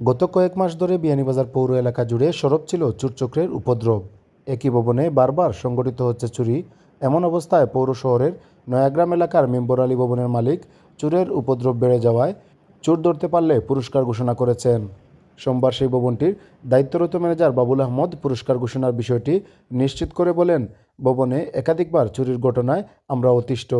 গত কয়েক মাস ধরে বিয়ানীবাজার পৌর এলাকা জুড়ে সরব ছিল চুরচক্রের উপদ্রব। একই ভবনে বারবার সংগঠিত হচ্ছে চুরি। এমন অবস্থায় পৌর শহরের নয়াগ্রাম এলাকার মেম্বর আলী ভবনের মালিক চুরের উপদ্রব বেড়ে যাওয়ায় চোর ধরতে পারলে পুরস্কার ঘোষণা করেছেন। সোমবার সেই ভবনটির দায়িত্বরত ম্যানেজার বাবুল আহমদ পুরস্কার ঘোষণার বিষয়টি নিশ্চিত করে বলেন, ভবনে একাধিকবার চুরির ঘটনায় আমরা অতিষ্ঠ।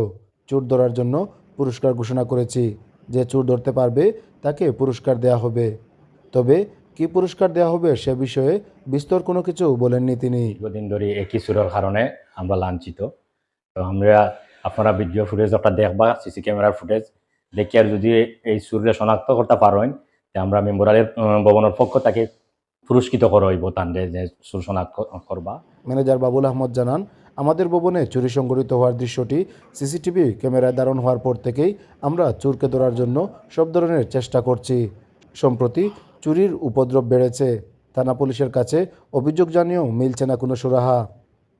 চোর ধরার জন্য পুরস্কার ঘোষণা করেছি। যে চোর ধরতে পারবে, তাকে পুরস্কার দেয়া হবে। তবে কি পুরস্কার দেওয়া হবে সে বিষয়ে বিস্তর কোনো কিছু বলেননি তিনি। দীর্ঘদিন ধরে একই সুরের কারণে আমরা লাঞ্ছিত। তো আমরা আপনারা ভিডিও ফুটেজ একটা দেখবা সিসি ক্যামেরার ফুটেজ দেখি আর যদি এই সুরে শনাক্ত করতে পারেন তে আমরা মেম্বরালের ভবনের পক্ষ তাকে পুরস্কৃত করা হইব তান্ডে যে সুর শনাক্ত করবা। ম্যানেজার বাবুল আহমদ জানান আমাদের ভবনে চুরি সংঘটিত হওয়ার দৃশ্যটি সিসিটিভি ক্যামেরায় ধারণ হওয়ার পর থেকেই আমরা চোরকে ধরার জন্য সব ধরনের চেষ্টা করছি। সম্প্রতি চুরির উপদ্রব বেড়েছে। থানা পুলিশের কাছে অভিযোগ জানিয়েও মিলছে না কোনো সুরাহা।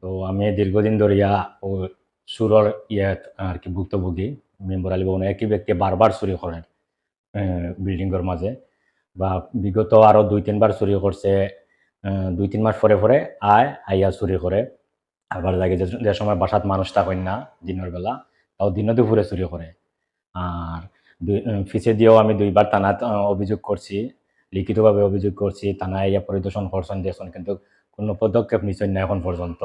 তো আমি দীর্ঘদিন ধরিয়া ও সুরর ইয়ে আর কি ভুক্তভোগী, মেম্বর আলী ভবনে একই ব্যক্তি বারবার চুরি করেন বিল্ডিংয়ের মাঝে বা বিগত আরও দুই, তিনবার চুরি করছে দুই, তিন মাস পরে পরে আয়, আইয়া চুরি করে। আবার লাগে যে সময় বাসাত মানুষ থাকেন না, দিনের বেলা, তাও দিনও দুপুরে চুরি করে। আর দুই ফিসে দিয়েও আমি দুইবার থানাত অভিযোগ করছি। লিখিতভাবে অভিযোগ করছি, থানায় ইয়া পরিদর্শন করছেন দিয়েছেন কিন্তু কোনো পদক্ষেপ নিচ্ছেন না এখন পর্যন্ত।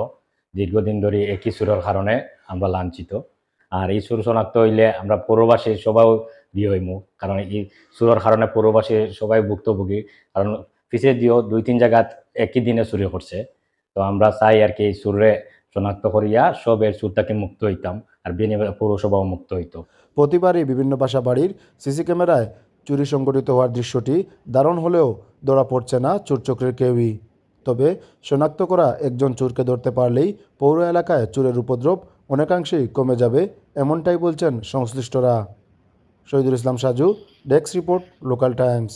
দীর্ঘদিন ধরে একই সুরের কারণে আমরা লাঞ্ছিত। আর এই সুর শনাক্ত হইলে আমরা পৌরবাসী সবাই দিয়ে হইমু, কারণ এই সুরের কারণে পৌরবাসী সবাই ভুক্তভোগী, কারণ পিছে দিয়েও দুই তিন জায়গাত একই দিনে চুরি করছে। তো আমরা চাই আর কি এই সুরে শনাক্ত করিয়া সবের সুর থেকে মুক্ত হইতাম, আর বিনি পৌরসভাও মুক্ত হইতো। প্রতিবারই বিভিন্ন বাসা বাড়ির সিসি ক্যামেরায় চুরি সংগঠিত হওয়ার দৃশ্যটি দারুণ হলেও ধরা পড়ছে না চোরচক্রের কেউই। তবে শনাক্ত করা একজন চোরকে ধরতে পারলেই পৌর এলাকায় চোরের উপদ্রব অনেকাংশেই কমে যাবে, এমনটাই বলছেন সংশ্লিষ্টরা। Shahidul Islam Saju, desk report, Local Times.